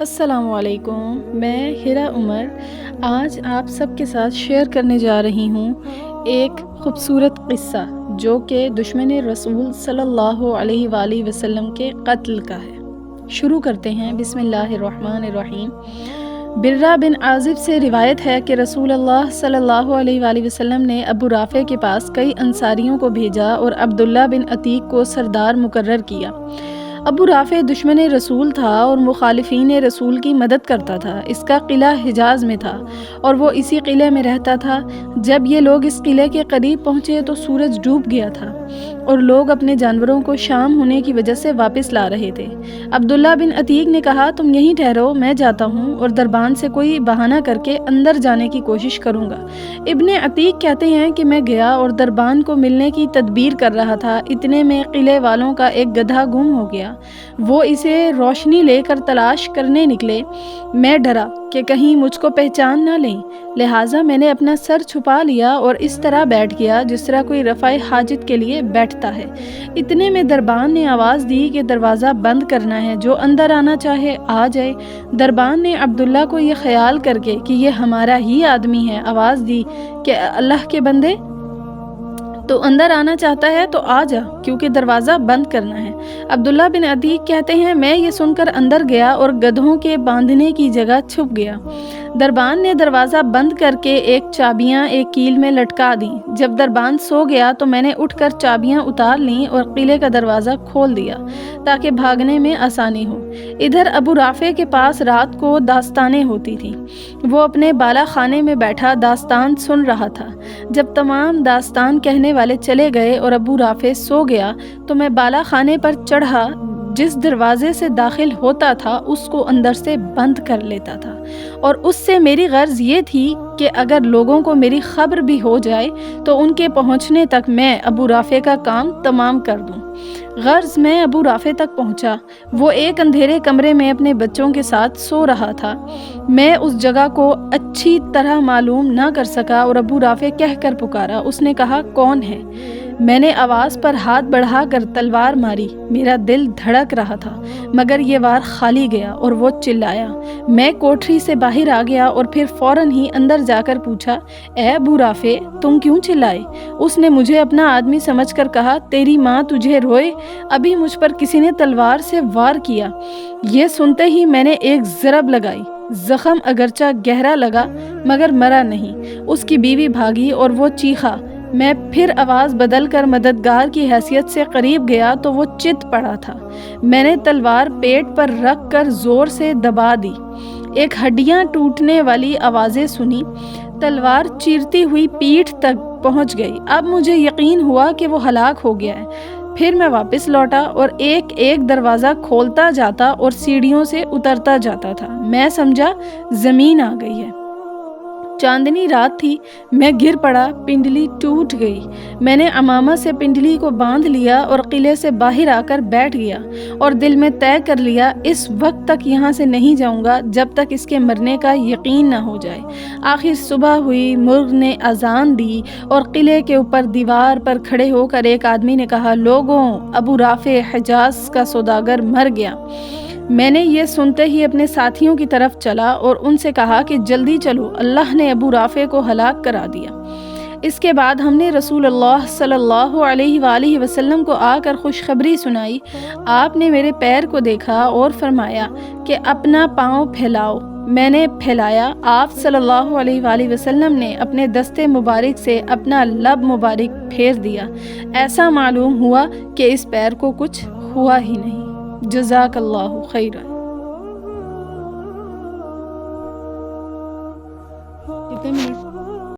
السلام علیکم، میں ہیرا عمر آج آپ سب کے ساتھ شیئر کرنے جا رہی ہوں ایک خوبصورت قصہ جو کہ دشمن رسول صلی اللہ علیہ وآلہ وسلم کے قتل کا ہے۔ شروع کرتے ہیں۔ بسم اللہ الرحمن الرحیم۔ برہ بن عازب سے روایت ہے کہ رسول اللہ صلی اللہ علیہ وآلہ وسلم نے ابو رافع کے پاس کئی انصاریوں کو بھیجا اور عبداللہ بن عتیق کو سردار مقرر کیا۔ ابو رافع دشمن رسول تھا اور مخالفین رسول کی مدد کرتا تھا۔ اس کا قلعہ حجاز میں تھا اور وہ اسی قلعے میں رہتا تھا۔ جب یہ لوگ اس قلعے کے قریب پہنچے تو سورج ڈوب گیا تھا۔ اور لوگ اپنے جانوروں کو شام ہونے کی وجہ سے واپس لا رہے تھے۔ عبداللہ بن عتیق نے کہا، تم یہیں ٹھہرو، میں جاتا ہوں اور دربان سے کوئی بہانہ کر کے اندر جانے کی کوشش کروں گا۔ ابن عتیق کہتے ہیں کہ میں گیا اور دربان کو ملنے کی تدبیر کر رہا تھا۔ اتنے میں قلعے والوں کا ایک گدھا گم ہو گیا۔ وہ اسے روشنی لے کر تلاش کرنے نکلے۔ میں ڈرا۔ کہ کہیں مجھ کو پہچان نہ لیں۔ لہٰذا میں نے اپنا سر چھپا لیا اور اس طرح بیٹھ گیا جس طرح کوئی رفع حاجت کے لیے بیٹھتا ہے۔ اتنے میں دربان نے آواز دی کہ دروازہ بند کرنا ہے، جو اندر آنا چاہے آ جائے۔ دربان نے عبداللہ کو یہ خیال کر کے کہ یہ ہمارا ہی آدمی ہے۔ آواز دی کہ اللہ کے بندے؟ تو اندر آنا چاہتا ہے تو آ جا، کیونکہ دروازہ بند کرنا ہے۔ عبداللہ بن عدیق کہتے ہیں، میں یہ سن کر اندر گیا اور گدھوں کے باندھنے کی جگہ چھپ گیا۔ دربان نے دروازہ بند کر کے ایک چابیاں ایک کیل میں لٹکا دیں۔ جب دربان سو گیا تو میں نے اٹھ کر چابیاں اتار لیں اور قلعے کا دروازہ کھول دیا تاکہ بھاگنے میں آسانی ہو۔ ادھر ابو رافع کے پاس رات کو داستانیں ہوتی تھیں۔ وہ اپنے بالا خانے میں بیٹھا داستان سن رہا تھا۔ جب تمام داستان کہنے والے چلے گئے اور ابو رافع سو گیا تو میں بالا خانے پر چڑھا جس دروازے سے داخل ہوتا تھا، اس کو اندر سے بند کر لیتا تھا۔ اور اس سے میری غرض یہ تھی کہ اگر لوگوں کو میری خبر بھی ہو جائے تو ان کے پہنچنے تک میں ابو رافع کا کام تمام کر دوں۔ غرض میں ابو رافع تک پہنچا۔ وہ ایک اندھیرے کمرے میں اپنے بچوں کے ساتھ سو رہا تھا۔ میں اس جگہ کو اچھی طرح معلوم نہ کر سکا اور ابو رافع کہہ کر پکارا۔ اس نے کہا، کون ہے؟ میں نے آواز پر ہاتھ بڑھا کر تلوار ماری۔ میرا دل دھڑک رہا تھا، مگر یہ وار خالی گیا اور وہ چلایا۔ میں کوٹری سے باہر آ گیا اور پھر فوراً ہی اندر جا کر پوچھا اے ابو رافع تم کیوں چلائے اس نے مجھے اپنا آدمی سمجھ کر کہا تیری ماں تجھے روئے ابھی مجھ پر کسی نے تلوار سے وار کیا یہ سنتے ہی میں نے ایک ضرب لگائی زخم اگرچہ گہرا لگا مگر مرا نہیں اس کی بیوی بھاگی اور وہ چیخا میں پھر آواز بدل کر مددگار کی حیثیت سے قریب گیا تو وہ چت پڑا تھا۔ میں نے تلوار پیٹ پر رکھ کر زور سے دبا دی۔ ایک ہڈیاں ٹوٹنے والی آوازیں سنی۔ تلوار چیرتی ہوئی پیٹھ تک پہنچ گئی۔ اب مجھے یقین ہوا کہ وہ ہلاک ہو گیا ہے۔ پھر میں واپس لوٹا اور ایک ایک دروازہ کھولتا جاتا اور سیڑھیوں سے اترتا جاتا تھا۔ میں سمجھا زمین آ گئی ہے۔ چاندنی رات تھی، میں گر پڑا، پنڈلی ٹوٹ گئی۔ میں نے امامہ سے پنڈلی کو باندھ لیا اور قلعے سے باہر آ کر بیٹھ گیا اور دل میں طے کر لیا، اس وقت تک یہاں سے نہیں جاؤں گا جب تک اس کے مرنے کا یقین نہ ہو جائے۔ آخر صبح ہوئی، مرغ نے اذان دی اور قلعے کے اوپر دیوار پر کھڑے ہو کر ایک آدمی نے کہا، لوگوں، ابو رافع حجاز کا سوداگر مر گیا۔ میں نے یہ سنتے ہی اپنے ساتھیوں کی طرف چلا اور ان سے کہا کہ جلدی چلو، اللہ نے ابو رافع کو ہلاک کرا دیا۔ اس کے بعد ہم نے رسول اللہ صلی اللہ علیہ وآلہ وسلم کو آ کر خوشخبری سنائی۔ آپ نے میرے پیر کو دیکھا اور فرمایا کہ اپنا پاؤں پھیلاؤ۔ میں نے پھیلایا۔ آپ صلی اللہ علیہ وآلہ وسلم نے اپنے دستے مبارک سے اپنا لب مبارک پھیر دیا۔ ایسا معلوم ہوا کہ اس پیر کو کچھ ہوا ہی نہیں۔ جزاك الله خيرا.